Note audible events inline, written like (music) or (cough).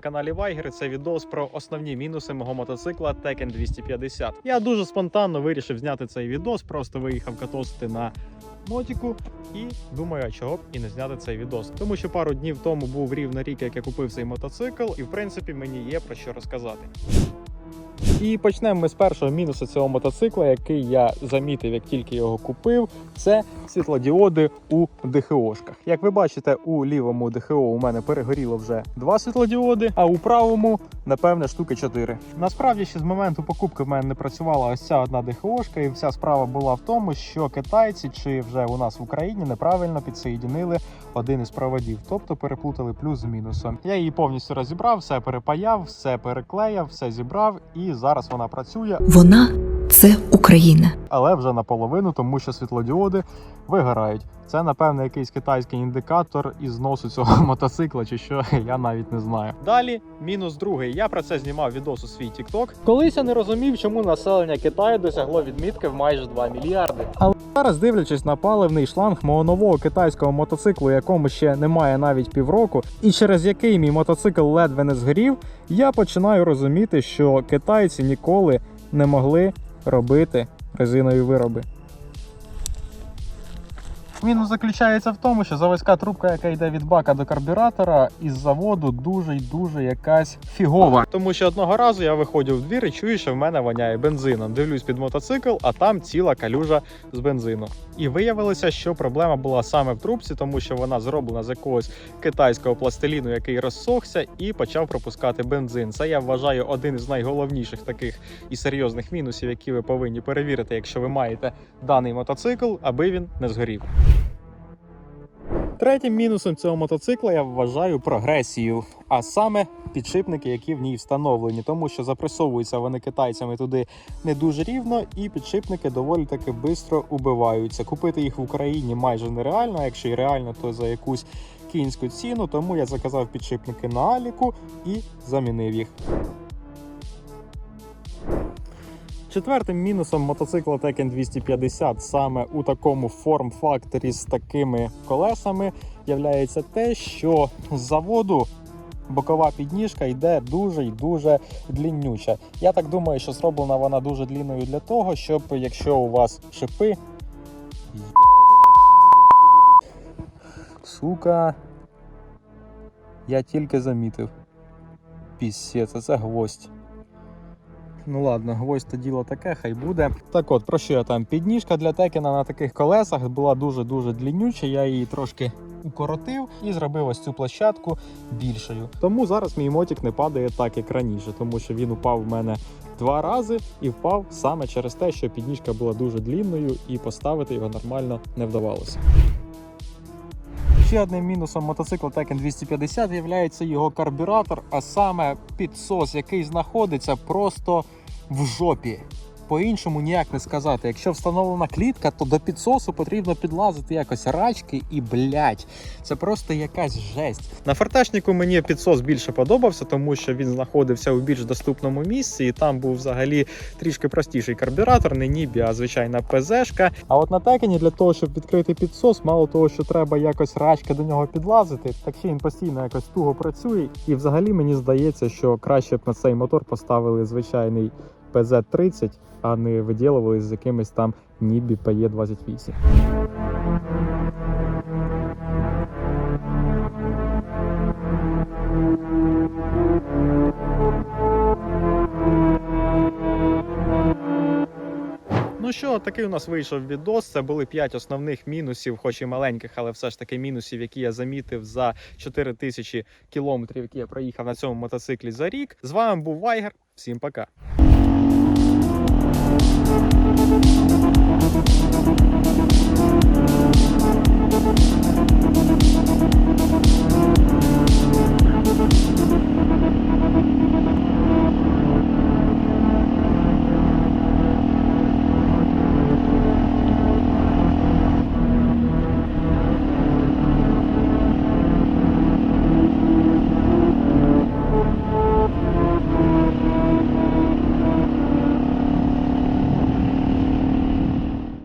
каналі Вайгер. Це відос про основні мінуси мого мотоцикла Tekken 250. Я дуже спонтанно вирішив зняти цей відос, просто виїхав катосити на мотіку і думаю, а чого б і не зняти цей відос. Тому що пару днів тому був рівно рік, як я купив цей мотоцикл, і в принципі мені є про що розказати. І почнемо ми з першого мінусу цього мотоцикла, який я замітив, як тільки його купив. Це світлодіоди у ДХОшках. Як ви бачите, у лівому ДХО у мене перегоріло вже два світлодіоди, а у правому, напевне, штуки 4. Насправді, ще з моменту покупки в мене не працювала ось ця одна ДХОшка, і вся справа була в тому, що китайці чи вже у нас в Україні неправильно підсоєдинили один із проводів, тобто переплутали плюс з мінусом. Я її повністю розібрав, все перепаяв, все переклеяв, все зібрав, і зараз вона працює, Вона це Україна. але вже наполовину, тому що світлодіоди вигорають. Це, напевно, якийсь китайський індикатор із зносу цього (laughs) мотоцикла, чи що (laughs) я навіть не знаю. Далі мінус другий. Я про це знімав відос у свій TikTok. Колись я не розумів, чому населення Китаю досягло відмітки в майже 2 мільярди. Але зараз, дивлячись на паливний шланг мого нового китайського мотоциклу, якому ще немає навіть півроку, і через який мій мотоцикл ледве не згорів, я починаю розуміти, що китайці ніколи не могли робити резинові вироби. Мінус заключається в тому, що заводська трубка, яка йде від бака до карбюратора, із заводу дуже й дуже якась фігова. Тому що одного разу я виходив в двір і чую, що в мене воняє бензином. Дивлюсь під мотоцикл, а там ціла калюжа з бензину. І виявилося, що проблема була саме в трубці, тому що вона зроблена з якогось китайського пластиліну, який розсохся і почав пропускати бензин. Це я вважаю один із найголовніших таких і серйозних мінусів, які ви повинні перевірити, якщо ви маєте даний мотоцикл, аби він не згорів. Третім мінусом цього мотоцикла я вважаю прогресію, а саме підшипники, які в ній встановлені, тому що запресовуються вони китайцями туди не дуже рівно, і підшипники доволі таки швидко убиваються. Купити їх в Україні майже нереально, а якщо і реально, то за якусь кінську ціну. Тому я заказав підшипники на Аліку і замінив їх. Четвертим мінусом мотоцикла Tekken 250 саме у такому форм-факторі з такими колесами являється те, що з заводу бокова підніжка йде дуже й дуже дліннюча. Я так думаю, що зроблена вона дуже длінною для того, щоб якщо у вас шипи. Сука. Я тільки замітив. Пісець, це гвоздь. Ну ладно, гвоздь то діло таке, хай буде. Так от, про що я там? Підніжка для текена на таких колесах була дуже-дуже дліннюча. Я її трошки укоротив і зробив ось цю площадку більшою. Тому зараз мій мотик не падає так, як раніше, тому що він упав в мене два рази і впав саме через те, що підніжка була дуже длінною і поставити його нормально не вдавалося. Ще одним мінусом мотоцикла Tekken 250 є його карбюратор, а саме підсос, який знаходиться просто в жопі. По-іншому ніяк не сказати. Якщо встановлена клітка, то до підсосу потрібно підлазити якось рачки і блять. Це просто якась жесть. На фортешнику мені підсос більше подобався, тому що він знаходився у більш доступному місці, і там був взагалі трішки простіший карбюратор, не нібі, а звичайна ПЗшка. А от на текені для того, щоб відкрити підсос, мало того, що треба якось рачки до нього підлазити, так ще він постійно якось туго працює. І взагалі мені здається, що краще б на цей мотор поставили звичайний PZ30, а не виділували з якимись там Нібі PE28. Ну що, такий у нас вийшов відос. Це були 5 основних мінусів, хоч і маленьких, але все ж таки мінусів, які я замітив за 4 тисячі кілометрів, які я проїхав на цьому мотоциклі за рік. З вами був Вайгер. Всім пока. Música